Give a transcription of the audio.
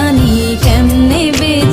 জানি কেমনে বেঁচে